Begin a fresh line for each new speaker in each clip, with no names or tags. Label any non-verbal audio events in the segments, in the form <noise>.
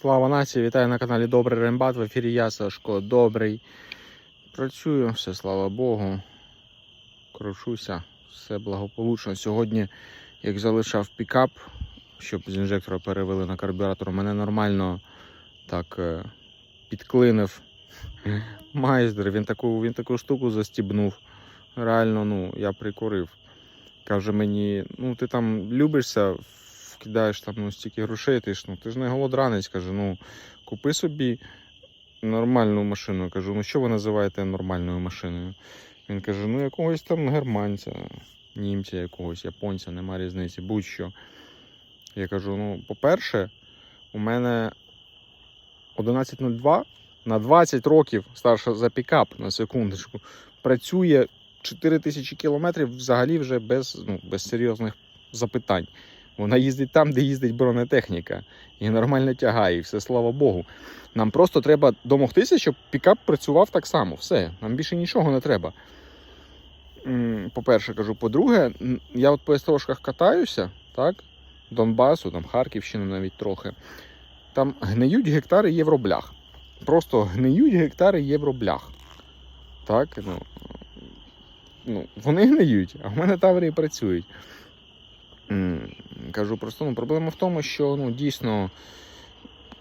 Слава нації, вітаю на каналі Добрий Рембат. В ефірі я Сашко Добрий. Працюю, все слава Богу. Кручуся, все благополучно. Сьогодні, як залишав пікап, щоб з інжектора перевели на карбюратор, мене нормально так е, підклинив <laughs> майстер. Він таку, він таку штуку застібнув. Реально, ну, я прикурив. Каже мені, ну ти там любишся, вкидаєш там ну, стільки грошей, ти ж, ну, ти ж не голодранець, каже, ну купи собі нормальну машину. Я кажу, ну що ви називаєте нормальною машиною? Він каже, ну якогось там германця, німця якогось, японця, нема різниці, будь-що. Я кажу: ну, по-перше, у мене 11.02 на 20 років старша за пікап на секундочку. Працює 4 тисячі кілометрів взагалі вже без, ну, без серйозних запитань. Вона їздить там, де їздить бронетехніка, і нормально тягає, і все слава Богу. Нам просто треба домогтися, щоб пікап працював так само. Все, нам більше нічого не треба. По-перше, кажу, по-друге, я от по СТОшках катаюся, так? Донбасу, там Харківщину навіть трохи. Там гниють гектари євроблях. Просто гниють гектари євроблях. Так, ну, ну, вони гниють, а в мене таврії працюють. Кажу просто, ну, проблема в тому, що ну, дійсно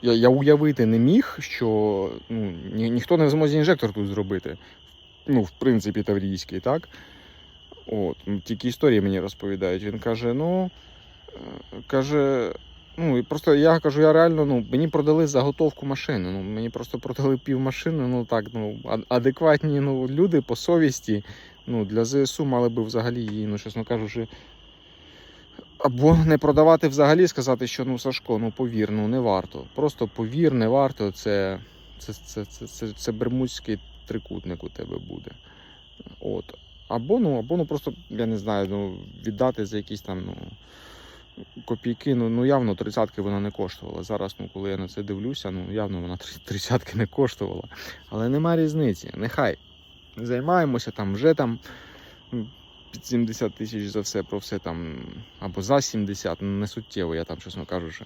я, я уявити не міг, що ну, ні, ніхто не в змозі інжектор тут зробити. Ну, в принципі, таврійський, так? От, ну, тільки історії мені розповідають. Він каже: ну, е, каже, ну, просто я кажу, я реально, ну, мені продали заготовку машини. Ну, мені просто продали пів машини, ну так, ну, адекватні ну, люди по совісті. Ну, для ЗСУ мали би взагалі її, ну, чесно кажучи, або не продавати взагалі, сказати, що ну Сашко, ну повір, ну не варто. Просто повір, не варто. Це, це, це, це, це, це бермудський трикутник у тебе буде. От. Або ну, або ну просто, я не знаю, ну, віддати за якісь там ну, копійки. Ну, ну явно тридцятки вона не коштувала. Зараз, ну, коли я на це дивлюся, ну явно вона три- тридцятки не коштувала. Але нема різниці. Нехай займаємося там вже там під 70 тисяч за все про все там, або за 70, ну, не суттєво, я там, чесно кажучи,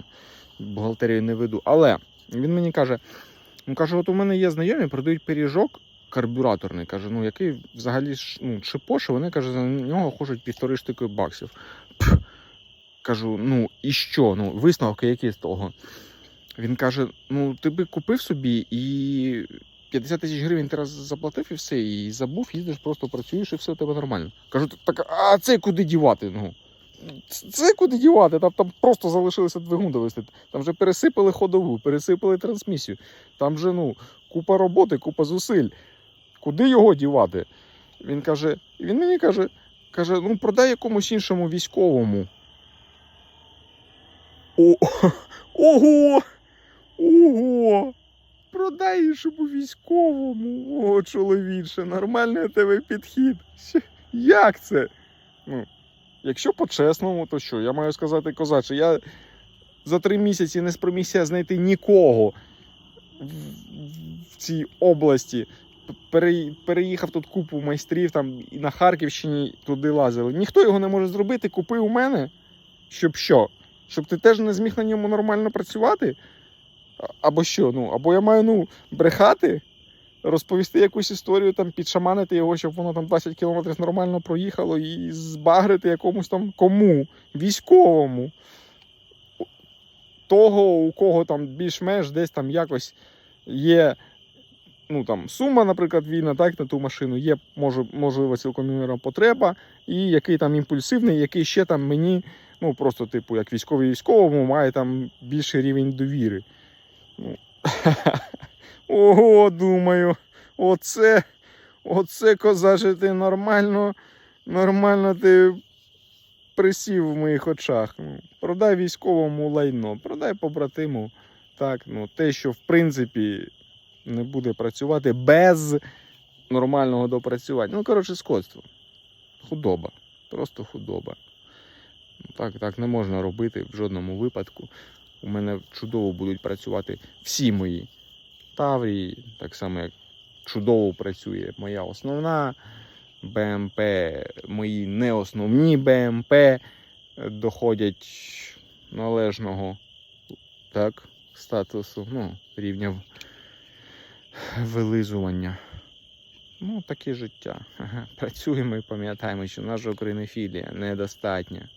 бухгалтерію не веду. Але він мені каже: ну каже, от у мене є знайомі, продають пиріжок карбюраторний. Каже, ну який взагалі ну, чепоше, вони каже, за нього хочуть півтори штуки баксів. Пф. Кажу, ну і що? Ну, висновки які з того? Він каже: ну, ти би купив собі і 50 тисяч гривень ти раз заплатив і все, і забув, їздиш, просто працюєш і все у тебе нормально. Кажу, так, а це куди дівати? Ну, це куди дівати? Там, там просто залишилося двигун довести. Там вже пересипали ходову, пересипали трансмісію. Там вже ну, купа роботи, купа зусиль. Куди його дівати? Він каже, він мені каже, каже, ну продай якомусь іншому військовому. О, <laughs> ого! Ого! Продай іншому військовому. О, чоловіче, нормальний у тебе підхід. Як це? Ну, якщо по-чесному, то що? Я маю сказати, козаче, я за три місяці не спромігся знайти нікого в, в цій області. Переїхав тут купу майстрів там і на Харківщині туди лазили. Ніхто його не може зробити, купи у мене. Щоб що? Щоб ти теж не зміг на ньому нормально працювати? Або що? Ну, або я маю ну, брехати, розповісти якусь історію, там, підшаманити його, щоб воно там 20 кілометрів нормально проїхало, і збагрити якомусь там кому? Військовому. Того, у кого там більш-менш десь там якось є. Ну там сума, наприклад, війна, так, на ту машину, є може, можливо цілком потреба, і який там імпульсивний, який ще там мені, ну просто, типу, як військовий військовому, має там більший рівень довіри. <laughs> Ого, думаю, оце, оце козаче, ти нормально, нормально ти присів в моїх очах. Ну, продай військовому лайно, продай побратиму. Так, ну, те, що в принципі не буде працювати без нормального допрацювання. Ну, коротше, скотство. Худоба. Просто худоба. Ну, Так, так не можна робити в жодному випадку. У мене чудово будуть працювати всі мої Таврії, так само як чудово працює моя основна БМП, мої неосновні БМП доходять належного так, статусу, ну, рівня вилизування. Ну, таке життя. <laughs> Працюємо і пам'ятаємо, що наша українофілія недостатня.